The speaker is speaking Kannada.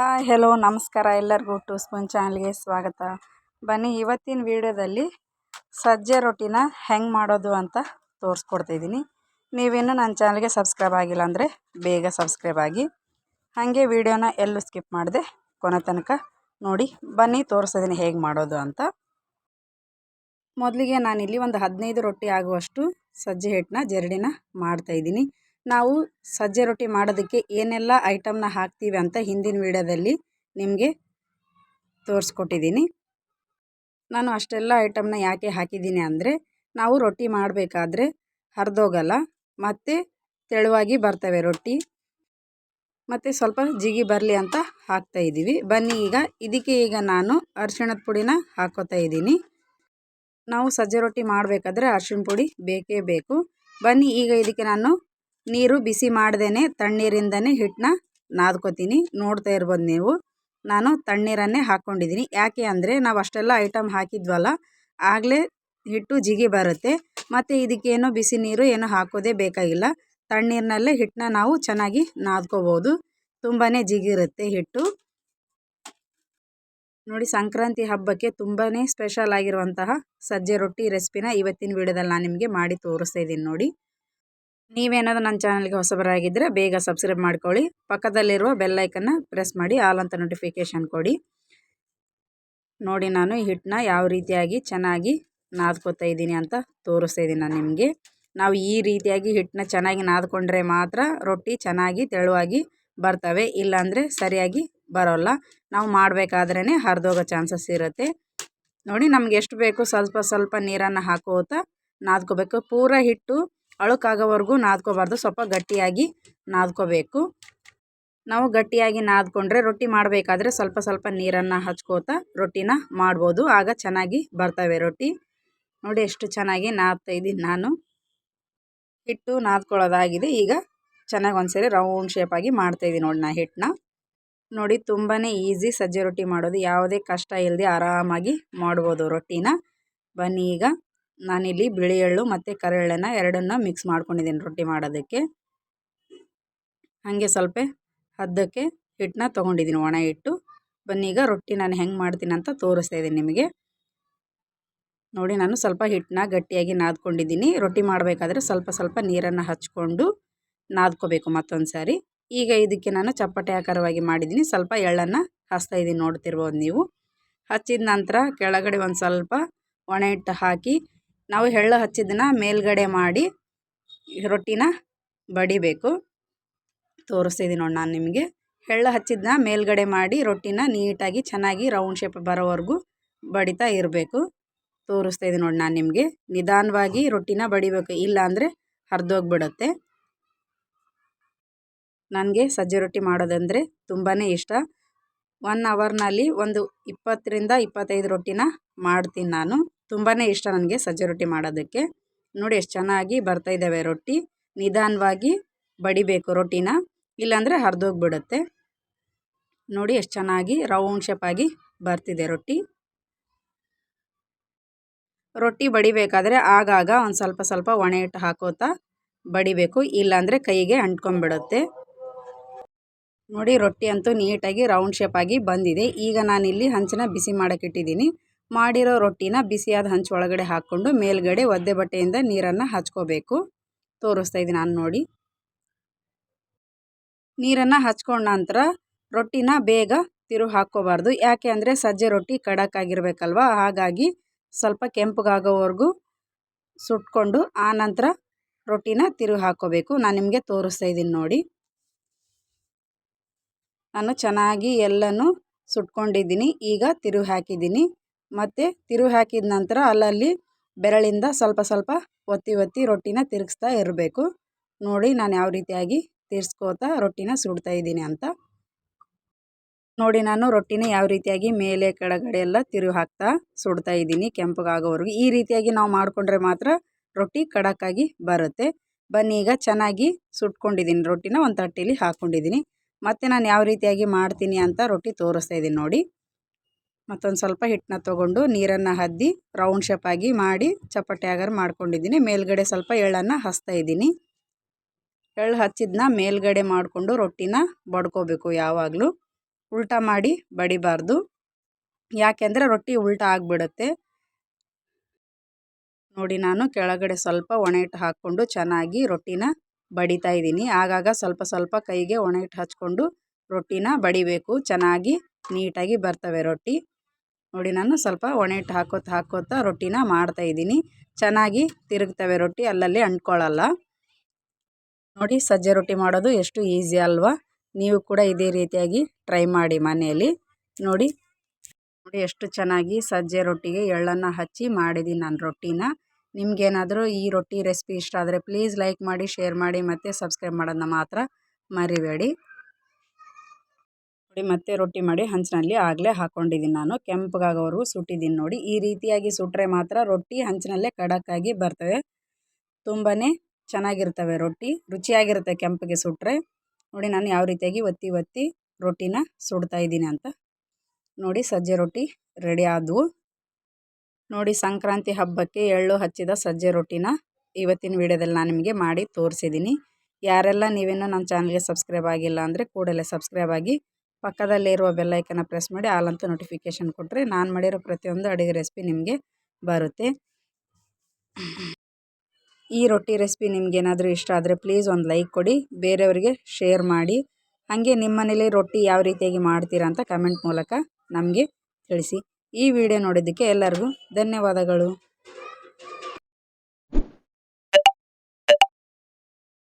ಹಾಯ್, ಹೆಲೋ, ನಮಸ್ಕಾರ. ಎಲ್ಲರಿಗೂ ಟು ಸ್ಪೂನ್ ಚಾನಲ್ಗೆ ಸ್ವಾಗತ. ಬನ್ನಿ, ಇವತ್ತಿನ ವಿಡಿಯೋದಲ್ಲಿ ಸಜ್ಜೆ ರೊಟ್ಟಿನ ಹೆಂಗೆ ಮಾಡೋದು ಅಂತ ತೋರಿಸ್ಕೊಡ್ತಾಯಿದ್ದೀನಿ ನೀವೇನು ನನ್ನ ಚಾನಲ್ಗೆ ಸಬ್ಸ್ಕ್ರೈಬ್ ಆಗಿಲ್ಲ ಅಂದರೆ ಬೇಗ ಸಬ್ಸ್ಕ್ರೈಬ್ ಆಗಿ. ಹಾಗೆ ವಿಡಿಯೋನ ಎಲ್ಲೂ ಸ್ಕಿಪ್ ಮಾಡಿದೆ ಕೊನೆ ತನಕ ನೋಡಿ. ಬನ್ನಿ ತೋರಿಸ್ತಿದ್ದೀನಿ ಹೇಗೆ ಮಾಡೋದು ಅಂತ. ಮೊದಲಿಗೆ ನಾನಿಲ್ಲಿ ಒಂದು ಹದಿನೈದು ರೊಟ್ಟಿ ಆಗುವಷ್ಟು ಸಜ್ಜೆ ಹಿಟ್ಟನ್ನ ಜರಡಿನ ಮಾಡ್ತಾಯಿದ್ದೀನಿ ನಾವು ಸಜ್ಜೆ ರೊಟ್ಟಿ ಮಾಡೋದಕ್ಕೆ ಏನೆಲ್ಲ ಐಟಮ್ನ ಹಾಕ್ತೀವಿ ಅಂತ ಹಿಂದಿನ ವೀಡಿಯೋದಲ್ಲಿ ನಿಮಗೆ ತೋರಿಸ್ಕೊಟ್ಟಿದ್ದೀನಿ. ನಾನು ಅಷ್ಟೆಲ್ಲ ಐಟಮ್ನ ಯಾಕೆ ಹಾಕಿದ್ದೀನಿ ಅಂದರೆ, ನಾವು ರೊಟ್ಟಿ ಮಾಡಬೇಕಾದ್ರೆ ಹರಿದೋಗಲ್ಲ, ಮತ್ತು ತೆಳುವಾಗಿ ಬರ್ತವೆ ರೊಟ್ಟಿ, ಮತ್ತು ಸ್ವಲ್ಪ ಜಿಗಿ ಬರಲಿ ಅಂತ ಹಾಕ್ತಾ ಇದ್ದೀವಿ. ಬನ್ನಿ ಈಗ, ಇದಕ್ಕೆ ಈಗ ನಾನು ಅರಿಶಿಣದ ಪುಡಿನ ಹಾಕೋತಾ ಇದ್ದೀನಿ. ನಾವು ಸಜ್ಜೆ ರೊಟ್ಟಿ ಮಾಡಬೇಕಾದ್ರೆ ಅರಿಶಿಣ ಪುಡಿ ಬೇಕೇ ಬೇಕು. ಬನ್ನಿ ಈಗ ಇದಕ್ಕೆ ನಾನು ನೀರು ಬಿಸಿ ಮಾಡ್ದೇ ತಣ್ಣೀರಿಂದನೇ ಹಿಟ್ಟನ್ನ ನಾದ್ಕೋತೀನಿ. ನೋಡ್ತಾ ಇರ್ಬೋದು ನೀವು. ನಾನು ತಣ್ಣೀರನ್ನೇ ಹಾಕ್ಕೊಂಡಿದ್ದೀನಿ. ಯಾಕೆ ಅಂದರೆ ನಾವು ಅಷ್ಟೆಲ್ಲ ಐಟಮ್ ಹಾಕಿದ್ವಲ್ಲ, ಆಗಲೇ ಹಿಟ್ಟು ಜಿಗಿ ಬರುತ್ತೆ. ಮತ್ತು ಇದಕ್ಕೇನು ಬಿಸಿ ನೀರು ಏನು ಹಾಕೋದೇ ಬೇಕಾಗಿಲ್ಲ. ತಣ್ಣೀರಿನಲ್ಲೇ ಹಿಟ್ಟನ್ನ ನಾವು ಚೆನ್ನಾಗಿ ನಾದ್ಕೋಬೋದು. ತುಂಬಾ ಜಿಗಿರುತ್ತೆ ಹಿಟ್ಟು. ನೋಡಿ ಸಂಕ್ರಾಂತಿ ಹಬ್ಬಕ್ಕೆ ತುಂಬಾ ಸ್ಪೆಷಲ್ ಆಗಿರುವಂತಹ ಸಜ್ಜೆ ರೊಟ್ಟಿ ರೆಸಿಪಿನ ಇವತ್ತಿನ ವಿಡಿಯೋದಲ್ಲಿ ನಾನು ನಿಮಗೆ ಮಾಡಿ ತೋರಿಸ್ತಾ ಇದ್ದೀನಿ ನೋಡಿ. ನೀವೇನಾದರೂ ನನ್ನ ಚಾನಲ್ಗೆ ಹೊಸಬರಾಗಿದ್ದರೆ ಬೇಗ ಸಬ್ಸ್ಕ್ರೈಬ್ ಮಾಡ್ಕೊಳ್ಳಿ. ಪಕ್ಕದಲ್ಲಿರುವ ಬೆಲ್ಲೈಕನ್ನ ಪ್ರೆಸ್ ಮಾಡಿ, ಆಲ್ ಅಂತ ನೋಟಿಫಿಕೇಷನ್ ಕೊಡಿ. ನೋಡಿ ನಾನು ಹಿಟ್ಟನ್ನ ಯಾವ ರೀತಿಯಾಗಿ ಚೆನ್ನಾಗಿ ನಾದ್ಕೋತಾ ಇದ್ದೀನಿ ಅಂತ ತೋರಿಸ್ತಾ ಇದ್ದೀನಿ ನಾನು ನಿಮಗೆ. ನಾವು ಈ ರೀತಿಯಾಗಿ ಹಿಟ್ಟನ್ನ ಚೆನ್ನಾಗಿ ನಾದ್ಕೊಂಡ್ರೆ ಮಾತ್ರ ರೊಟ್ಟಿ ಚೆನ್ನಾಗಿ ತೆಳುವಾಗಿ ಬರ್ತವೆ, ಇಲ್ಲಾಂದರೆ ಸರಿಯಾಗಿ ಬರೋಲ್ಲ. ನಾವು ಮಾಡಬೇಕಾದ್ರೇ ಹರಿದೋಗೋ ಚಾನ್ಸಸ್ ಇರುತ್ತೆ. ನೋಡಿ ನಮಗೆ ಎಷ್ಟು ಬೇಕು ಸ್ವಲ್ಪ ಸ್ವಲ್ಪ ನೀರನ್ನು ಹಾಕೋತಾ ನಾದ್ಕೋಬೇಕು. ಪೂರ ಹಿಟ್ಟು ಅಳುಕಾಗೋವರೆಗೂ ನಾದ್ಕೋಬಾರ್ದು. ಸ್ವಲ್ಪ ಗಟ್ಟಿಯಾಗಿ ನಾದ್ಕೋಬೇಕು. ನಾವು ಗಟ್ಟಿಯಾಗಿ ನಾದ್ಕೊಂಡ್ರೆ ರೊಟ್ಟಿ ಮಾಡಬೇಕಾದ್ರೆ ಸ್ವಲ್ಪ ಸ್ವಲ್ಪ ನೀರನ್ನು ಹಚ್ಕೋತಾ ರೊಟ್ಟಿನ ಮಾಡ್ಬೋದು. ಆಗ ಚೆನ್ನಾಗಿ ಬರ್ತವೆ ರೊಟ್ಟಿ. ನೋಡಿ ಎಷ್ಟು ಚೆನ್ನಾಗಿ ನಾದ್ತಾ ಇದ್ದೀನಿ ನಾನು. ಹಿಟ್ಟು ನಾದ್ಕೊಳ್ಳೋದಾಗಿದೆ. ಈಗ ಚೆನ್ನಾಗಿ ಒಂದ್ಸರಿ ರೌಂಡ್ ಶೇಪಾಗಿ ಮಾಡ್ತಾಯಿದ್ದೀನಿ ನೋಡಿ ನಾ ಹಿಟ್ಟನ್ನ. ನೋಡಿ ತುಂಬಾ ಈಸಿ ಸಜ್ಜೆ ರೊಟ್ಟಿ ಮಾಡೋದು. ಯಾವುದೇ ಕಷ್ಟ ಇಲ್ಲದೆ ಆರಾಮಾಗಿ ಮಾಡ್ಬೋದು ರೊಟ್ಟಿನ. ಬನ್ನಿ ಈಗ. ನಾನಿಲ್ಲಿ ಬಿಳಿ ಎಳ್ಳು ಮತ್ತು ಕರೆಎಳ್ಳನ್ನು ಎರಡನ್ನ ಮಿಕ್ಸ್ ಮಾಡ್ಕೊಂಡಿದ್ದೀನಿ ರೊಟ್ಟಿ ಮಾಡೋದಕ್ಕೆ. ಹಾಗೆ ಸ್ವಲ್ಪ ಹದ್ದಕ್ಕೆ ಹಿಟ್ಟನ್ನ ತೊಗೊಂಡಿದ್ದೀನಿ, ಒಣ ಹಿಟ್ಟು. ಬನ್ನಿ, ಈಗ ರೊಟ್ಟಿ ನಾನು ಹೆಂಗೆ ಮಾಡ್ತೀನಿ ಅಂತ ತೋರಿಸ್ತಾ ಇದ್ದೀನಿ ನಿಮಗೆ. ನೋಡಿ, ನಾನು ಸ್ವಲ್ಪ ಹಿಟ್ಟನ್ನ ಗಟ್ಟಿಯಾಗಿ ನಾದ್ಕೊಂಡಿದ್ದೀನಿ. ರೊಟ್ಟಿ ಮಾಡಬೇಕಾದ್ರೆ ಸ್ವಲ್ಪ ಸ್ವಲ್ಪ ನೀರನ್ನು ಹಚ್ಕೊಂಡು ನಾದ್ಕೋಬೇಕು ಮತ್ತೊಂದು ಸಾರಿ ಈಗ ಇದಕ್ಕೆ ನಾನು ಚಪ್ಪಟೆ ಆಕಾರವಾಗಿ ಮಾಡಿದ್ದೀನಿ. ಸ್ವಲ್ಪ ಎಳ್ಳನ್ನು ಹಚ್ತಾ ಇದ್ದೀನಿ ನೋಡ್ತಿರ್ಬೋದು ನೀವು. ಹಚ್ಚಿದ ನಂತರ ಕೆಳಗಡೆ ಒಂದು ಸ್ವಲ್ಪ ಒಣ ಹಿಟ್ಟು ಹಾಕಿ ನಾವು ಎಳ್ಳು ಹಚ್ಚಿದ್ದನ್ನ ಮೇಲ್ಗಡೆ ಮಾಡಿ ರೊಟ್ಟಿನ ಬಡಿಬೇಕು. ತೋರಿಸ್ತಿದ್ದೀನಿ ನೋಡಿ ನಾನು ನಿಮಗೆ. ಎಳ್ಳು ಹಚ್ಚಿದ್ದನ್ನ ಮೇಲ್ಗಡೆ ಮಾಡಿ ರೊಟ್ಟಿನ ನೀಟಾಗಿ ಚೆನ್ನಾಗಿ ರೌಂಡ್ ಶೇಪ್ ಬರೋವರೆಗೂ ಬಡಿತಾ ಇರಬೇಕು. ತೋರಿಸ್ತಾ ಇದ್ದೀನಿ ನೋಡಿ ನಾನು ನಿಮಗೆ. ನಿಧಾನವಾಗಿ ರೊಟ್ಟಿನ ಬಡಿಬೇಕು. ಇಲ್ಲ ಅಂದರೆ ಹರಿದೋಗ್ಬಿಡುತ್ತೆ. ನನಗೆ ಸಜ್ಜೆ ರೊಟ್ಟಿ ಮಾಡೋದಂದರೆ ತುಂಬಾ ಇಷ್ಟ. ಒನ್ ಅವರ್ನಲ್ಲಿ ಒಂದು ಇಪ್ಪತ್ತರಿಂದ ಇಪ್ಪತ್ತೈದು ರೊಟ್ಟಿನ ಮಾಡ್ತೀನಿ ನಾನು. ತುಂಬಾ ಇಷ್ಟ ನನಗೆ ಸಜ್ಜೆ ರೊಟ್ಟಿ ಮಾಡೋದಕ್ಕೆ. ನೋಡಿ ಎಷ್ಟು ಚೆನ್ನಾಗಿ ಬರ್ತಾಯಿದ್ದಾವೆ ರೊಟ್ಟಿ. ನಿಧಾನವಾಗಿ ಬಡಿಬೇಕು ರೊಟ್ಟಿನ. ಇಲ್ಲಾಂದರೆ ಹರಿದೋಗ್ಬಿಡುತ್ತೆ. ನೋಡಿ ಎಷ್ಟು ಚೆನ್ನಾಗಿ ರೌಂಡ್ ಶೇಪಾಗಿ ಬರ್ತಿದೆ ರೊಟ್ಟಿ. ರೊಟ್ಟಿ ಬಡಿಬೇಕಾದ್ರೆ ಆಗಾಗ ಒಂದು ಸ್ವಲ್ಪ ಸ್ವಲ್ಪ ಒಣ ಹಿಟ್ಟು ಹಾಕೋತಾ ಬಡಿಬೇಕು. ಇಲ್ಲಾಂದರೆ ಕೈಗೆ ಅಂಟ್ಕೊಂಬಿಡುತ್ತೆ ನೋಡಿ ರೊಟ್ಟಿ ಅಂತೂ ನೀಟಾಗಿ ರೌಂಡ್ ಶೇಪಾಗಿ ಬಂದಿದೆ. ಈಗ ನಾನಿಲ್ಲಿ ಹಂಚನ್ನ ಬಿಸಿ ಮಾಡೋಕ್ಕಿಟ್ಟಿದ್ದೀನಿ ಮಾಡಿರೋ ರೊಟ್ಟಿನ ಬಿಸಿಯಾದ ಹಂಚು ಒಳಗಡೆ ಹಾಕ್ಕೊಂಡು ಮೇಲ್ಗಡೆ ಒದ್ದೆ ಬಟ್ಟೆಯಿಂದ ನೀರನ್ನು ಹಚ್ಕೋಬೇಕು. ತೋರಿಸ್ತಾ ಇದ್ದೀನಿ ನಾನು ನೋಡಿ. ನೀರನ್ನು ಹಚ್ಕೊಂಡ ನಂತರ ರೊಟ್ಟಿನ ಬೇಗ ತಿರು ಹಾಕ್ಕೋಬಾರ್ದು. ಯಾಕೆ ಅಂದರೆ ಸಜ್ಜೆ ರೊಟ್ಟಿ ಆಗಿರಬೇಕಲ್ವ ಹಾಗಾಗಿ ಸ್ವಲ್ಪ ಕೆಂಪಗಾಗೋವರೆಗೂ ಸುಟ್ಕೊಂಡು ಆ ನಂತರ ರೊಟ್ಟಿನ ತಿರು ಹಾಕ್ಕೋಬೇಕು. ನಾನು ನಿಮಗೆ ತೋರಿಸ್ತಾ ಇದ್ದೀನಿ ನೋಡಿ. ನಾನು ಚೆನ್ನಾಗಿ ಎಲ್ಲನೂ ಸುಟ್ಕೊಂಡಿದ್ದೀನಿ. ಈಗ ತಿರು ಹಾಕಿದ್ದೀನಿ. ಮತ್ತು ತಿರುವಿ ಹಾಕಿದ ನಂತರ ಅಲ್ಲಲ್ಲಿ ಬೆರಳಿಂದ ಸ್ವಲ್ಪ ಸ್ವಲ್ಪ ಒತ್ತಿ ಒತ್ತಿ ರೊಟ್ಟಿನ ತಿರುಗಿಸ್ತಾ ಇರಬೇಕು. ನೋಡಿ ನಾನು ಯಾವ ರೀತಿಯಾಗಿ ತಿರ್ಸ್ಕೋತಾ ರೊಟ್ಟಿನ ಸುಡ್ತಾ ಇದ್ದೀನಿ ಅಂತ. ನೋಡಿ ನಾನು ರೊಟ್ಟಿನ ಯಾವ ರೀತಿಯಾಗಿ ಮೇಲೆ, ಕೆಳಗಡೆ ಎಲ್ಲ ತಿರುವಿ ಹಾಕ್ತಾ ಸುಡ್ತಾ ಇದ್ದೀನಿ ಕೆಂಪಗಾಗೋವರೆಗೂ. ಈ ರೀತಿಯಾಗಿ ನಾವು ಮಾಡಿಕೊಂಡ್ರೆ ಮಾತ್ರ ರೊಟ್ಟಿ ಕಡಕ್ಕಾಗಿ ಬರುತ್ತೆ. ಬನ್ನಿ, ಈಗ ಚೆನ್ನಾಗಿ ಸುಟ್ಕೊಂಡಿದ್ದೀನಿ ರೊಟ್ಟಿನ. ಒಂದು ತಟ್ಟೆಯಲ್ಲಿ ಹಾಕ್ಕೊಂಡಿದ್ದೀನಿ ಮತ್ತು ನಾನು ಯಾವ ರೀತಿಯಾಗಿ ಮಾಡ್ತೀನಿ ಅಂತ ರೊಟ್ಟಿ ತೋರಿಸ್ತಾ ಇದ್ದೀನಿ ನೋಡಿ. ಮತ್ತೊಂದು ಸ್ವಲ್ಪ ಹಿಟ್ಟನ್ನ ತೊಗೊಂಡು ನೀರನ್ನು ಹದ್ದಿ ರೌಂಡ್ ಶೇಪಾಗಿ ಮಾಡಿ ಚಪಾತಿ ಆಗಾರ ಮಾಡ್ಕೊಂಡಿದ್ದೀನಿ. ಮೇಲ್ಗಡೆ ಸ್ವಲ್ಪ ಎಳ್ಳನ್ನು ಹಚ್ತಾ ಇದ್ದೀನಿ. ಎಳ್ಳು ಹಚ್ಚಿದ್ನ ಮೇಲ್ಗಡೆ ಮಾಡಿಕೊಂಡು ರೊಟ್ಟಿನ ಬಡ್ಕೋಬೇಕು ಯಾವಾಗಲೂ. ಉಲ್ಟಾ ಮಾಡಿ ಬಡಿಬಾರ್ದು. ಯಾಕೆಂದರೆ ರೊಟ್ಟಿ ಉಲ್ಟಾ ಆಗಿಬಿಡುತ್ತೆ. ನೋಡಿ ನಾನು ಕೆಳಗಡೆ ಸ್ವಲ್ಪ ಒಣ ಹಿಟ್ಟು ಹಾಕ್ಕೊಂಡು ಚೆನ್ನಾಗಿ ರೊಟ್ಟಿನ ಬಡಿತಾ ಇದ್ದೀನಿ. ಆಗಾಗ ಸ್ವಲ್ಪ ಸ್ವಲ್ಪ ಕೈಗೆ ಒಣ ಹಿಟ್ಟು ಹಚ್ಕೊಂಡು ರೊಟ್ಟಿನ ಬಡಿಬೇಕು. ಚೆನ್ನಾಗಿ ನೀಟಾಗಿ ಬರ್ತವೆ ರೊಟ್ಟಿ. ನೋಡಿ ನಾನು ಸ್ವಲ್ಪ ಒಣ ಹಿಟ್ಟು ಹಾಕೋತ ಹಾಕೋತಾ ರೊಟ್ಟಿನ ಮಾಡ್ತಾ ಇದ್ದೀನಿ. ಚೆನ್ನಾಗಿ ತಿರುಗ್ತವೆ ರೊಟ್ಟಿ, ಅಲ್ಲಲ್ಲಿ ಅಂಟ್ಕೊಳ್ಳಲ್ಲ ನೋಡಿ ಸಜ್ಜೆ ರೊಟ್ಟಿ ಮಾಡೋದು ಎಷ್ಟು ಈಸಿ ಅಲ್ವಾ? ನೀವು ಕೂಡ ಇದೇ ರೀತಿಯಾಗಿ ಟ್ರೈ ಮಾಡಿ ಮನೆಯಲ್ಲಿ. ನೋಡಿ ನೋಡಿ ಎಷ್ಟು ಚೆನ್ನಾಗಿ ಸಜ್ಜೆ ರೊಟ್ಟಿಗೆ ಎಳ್ಳನ್ನು ಹಚ್ಚಿ ಮಾಡಿದ್ದೀನಿ ನಾನು ರೊಟ್ಟಿನ. ನಿಮಗೇನಾದರೂ ಈ ರೊಟ್ಟಿ ರೆಸಿಪಿ ಇಷ್ಟ ಆದರೆ ಪ್ಲೀಸ್ ಲೈಕ್ ಮಾಡಿ, ಶೇರ್ ಮಾಡಿ ಮತ್ತು ಸಬ್ಸ್ಕ್ರೈಬ್ ಮಾಡೋದನ್ನ ಮಾತ್ರ ಮರಿಬೇಡಿ. ನೋಡಿ, ಮತ್ತೆ ರೊಟ್ಟಿ ಮಾಡಿ ಹಂಚಿನಲ್ಲಿ ಆಗಲೇ ಹಾಕ್ಕೊಂಡಿದ್ದೀನಿ ನಾನು. ಕೆಂಪಗಾಗೋವರೆಗೂ ಸುಟ್ಟಿದ್ದೀನಿ ನೋಡಿ. ಈ ರೀತಿಯಾಗಿ ಸುಟ್ಟರೆ ಮಾತ್ರ ರೊಟ್ಟಿ ಹಂಚಿನಲ್ಲೇ ಖಡಕ್ಕಾಗಿ ಬರ್ತವೆ. ತುಂಬಾ ಚೆನ್ನಾಗಿರ್ತವೆ ರೊಟ್ಟಿ. ರುಚಿಯಾಗಿರುತ್ತೆ ಕೆಂಪಗೆ ಸುಟ್ಟರೆ ನೋಡಿ, ನಾನು ಯಾವ ರೀತಿಯಾಗಿ ಒತ್ತಿ ಒತ್ತಿ ರೊಟ್ಟಿನ ಸುಡ್ತಾ ಇದ್ದೀನಿ ಅಂತ. ನೋಡಿ, ಸಜ್ಜೆ ರೊಟ್ಟಿ ರೆಡಿ ಆದವು. ನೋಡಿ, ಸಂಕ್ರಾಂತಿ ಹಬ್ಬಕ್ಕೆ ಎಳ್ಳು ಹಚ್ಚಿದ ಸಜ್ಜೆ ರೊಟ್ಟಿನ ಇವತ್ತಿನ ವಿಡಿಯೋದಲ್ಲಿ ನಾನು ನಿಮಗೆ ಮಾಡಿ ತೋರಿಸಿದ್ದೀನಿ. ಯಾರೆಲ್ಲ ನೀವೇನೋ ನನ್ನ ಚಾನಲ್ಗೆ ಸಬ್ಸ್ಕ್ರೈಬ್ ಆಗಿಲ್ಲ ಅಂದರೆ ಕೂಡಲೇ ಸಬ್ಸ್ಕ್ರೈಬ್ ಆಗಿ ಪಕ್ಕದಲ್ಲೇ ಇರುವ ಐಕನ್ನ ಪ್ರೆಸ್ ಮಾಡಿ ಆಲಂತ ನೋಟಿಫಿಕೇಷನ್ ಕೊಟ್ಟರೆ ನಾನು ಮಾಡಿರೋ ಪ್ರತಿಯೊಂದು ಅಡುಗೆ ರೆಸಿಪಿ ನಿಮಗೆ ಬರುತ್ತೆ. ಈ ರೊಟ್ಟಿ ರೆಸಿಪಿ ನಿಮ್ಗೇನಾದರೂ ಇಷ್ಟ ಆದರೆ ಪ್ಲೀಸ್ ಒಂದು ಲೈಕ್ ಕೊಡಿ, ಬೇರೆಯವರಿಗೆ ಶೇರ್ ಮಾಡಿ. ಹಾಗೆ ನಿಮ್ಮ ಮನೇಲಿ ರೊಟ್ಟಿ ಯಾವ ರೀತಿಯಾಗಿ ಮಾಡ್ತೀರಾ ಅಂತ ಕಮೆಂಟ್ ಮೂಲಕ ನಮಗೆ ತಿಳಿಸಿ. ಈ ವಿಡಿಯೋ ನೋಡಿದ್ದಕ್ಕೆ ಎಲ್ಲರಿಗೂ ಧನ್ಯವಾದಗಳು.